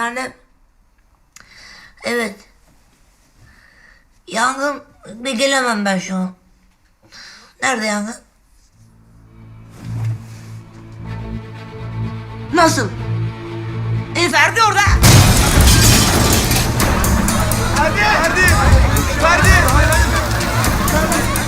Efendim? Evet. Yangın bir gelemem ben şu an. Nerede yangın? Nasıl? E Ferdi orada. Ferdi! Ferdi! Ferdi! Ferdi!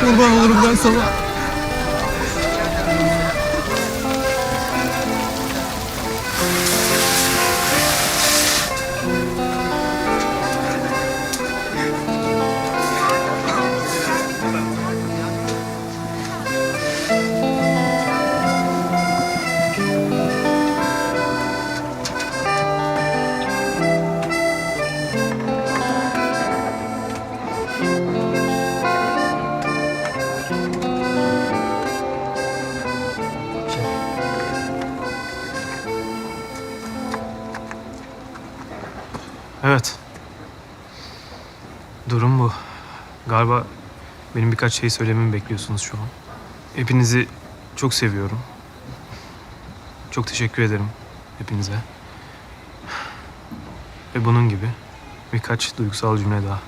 Kurban olurum ben sana. Evet. Durum bu. Galiba benim birkaç şey söylememi bekliyorsunuz şu an. Hepinizi çok seviyorum. Çok teşekkür ederim hepinize. Ve bunun gibi birkaç duygusal cümle daha.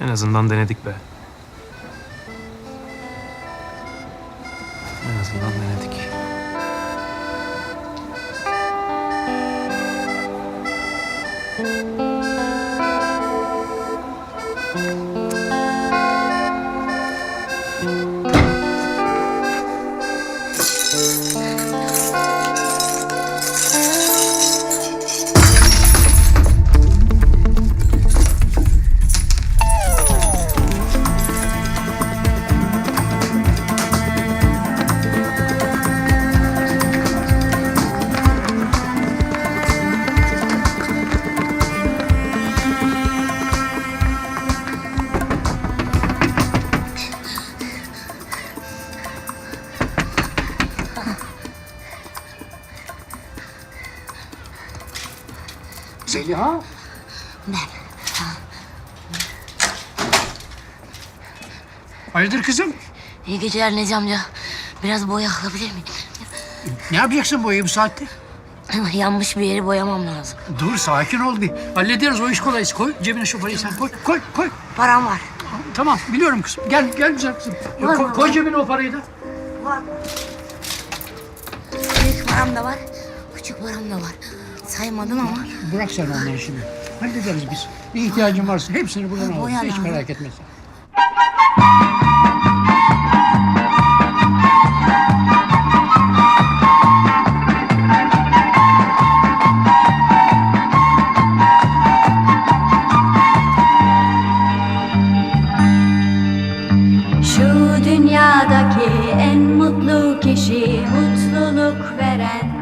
En azından denedik be. En azından denedik. Zeliha. Hayırdır kızım? İyi geceler Necmi amca. Biraz boya alabilir miyim? Ne yapacaksın boyayı bu saatte? Yanmış bir yeri boyamam lazım. Dur sakin ol bir. Hallederiz o iş kolay. Koy cebine şu parayı sen koy. Koy koy. Param var. Tamam biliyorum kızım. Gel gel güzel kızım. Var Koy, mı? koy cebine o parayı da. Büyük param da var. Küçük param da var. Saymadın ama. Bırak sen onları şimdi. Hallederiz biz. Ne ihtiyacın varsa hepsini buradan alırız. Boya Hiç lazım. merak etme sen. Şu dünyadaki en mutlu kişi mutluluk verendir.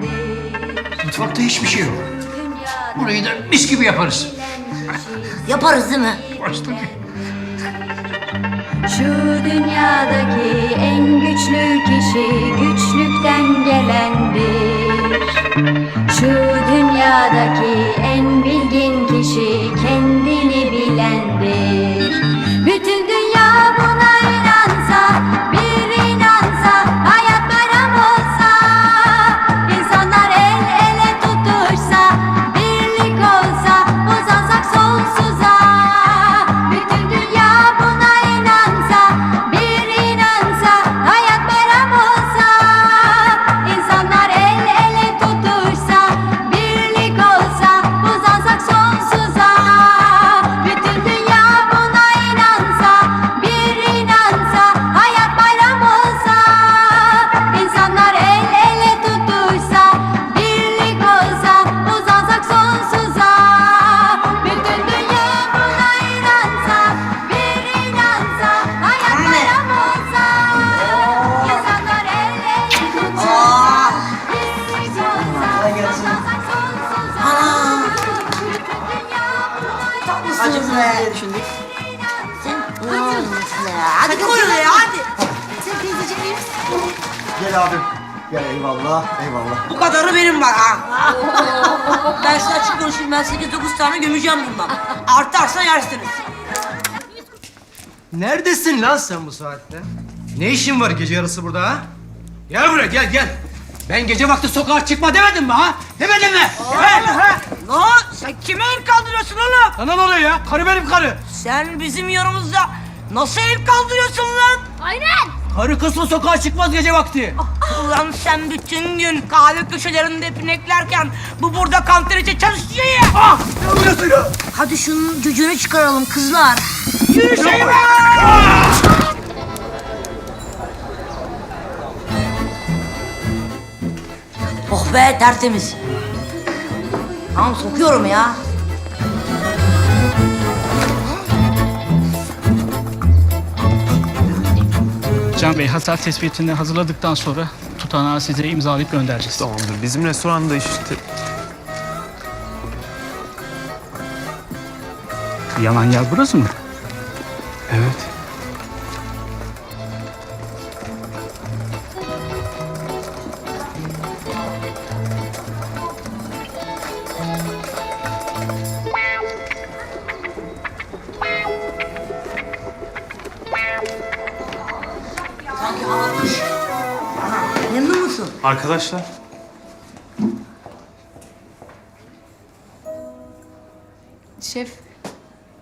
Mutfakta hiçbir şey yok. Burayı da mis gibi yaparız. Yaparız değil mi? Başta Şu dünyadaki en güçlü kişi güçlükten gelendir. Şu dünyadaki diye düşündük. Sen Hadi koy oraya hadi. Sen teyzeciğim iyi misin? Gel abim. Gel eyvallah eyvallah. Bu kadarı benim var ha. ben size açık konuşayım. Ben 8-9 tane gömeceğim bundan. Artarsa yersiniz. Neredesin lan sen bu saatte? Ne işin var gece yarısı burada ha? Gel buraya gel gel. Ben gece vakti sokağa çıkma demedim mi ha? Demedim mi? He? Lan sen kime el kaldırıyorsun oğlum? Sana ne oluyor ya? Karı benim karı. Sen bizim yanımızda nasıl el kaldırıyorsun lan? Karı kısmı sokağa çıkmaz gece vakti. Ulan sen bütün gün kahve köşelerinde pineklerken bu burada kanteriçe çalışıyor ya. Ah! Ne yapıyorsun ya? Hadi şunun cücüğünü çıkaralım kızlar. Yürüyüşeyim Oh be tertemiz. Tamam sokuyorum ya. Can Bey hasar tespitini hazırladıktan sonra tutanağı size imzalayıp göndereceğiz. Tamamdır. Bizim restoranda işte... Yalan yer burası mı? Evet. Musun? Arkadaşlar. Şef,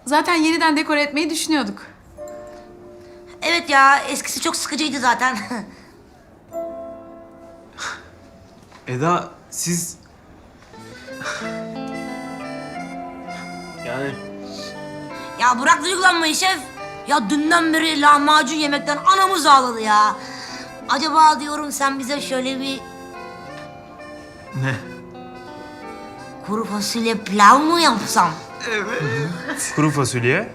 zaten yeniden dekore etmeyi düşünüyorduk. Evet ya eskisi çok sıkıcıydı zaten. Eda siz... yani ya bırak duygulanmayı şef. Ya dünden beri lahmacun yemekten anamız ağladı ya. Acaba diyorum sen bize şöyle bir ne? kuru fasulye pilav mı yapsam? Kuru fasulye,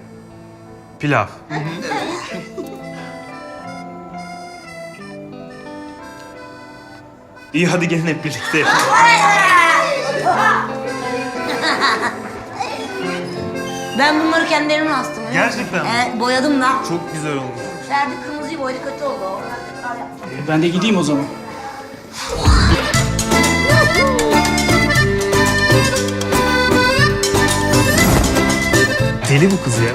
pilav. İyi hadi gelin hep birlikte. Ben bunları kendi elimle astım. biliyor musun? Gerçekten mi? Evet boyadım da. Çok güzel olmuş. Ferdi kırmızıyı boyadı kötü oldu. o. Yap. Ben de gideyim o zaman. Deli bu kız ya.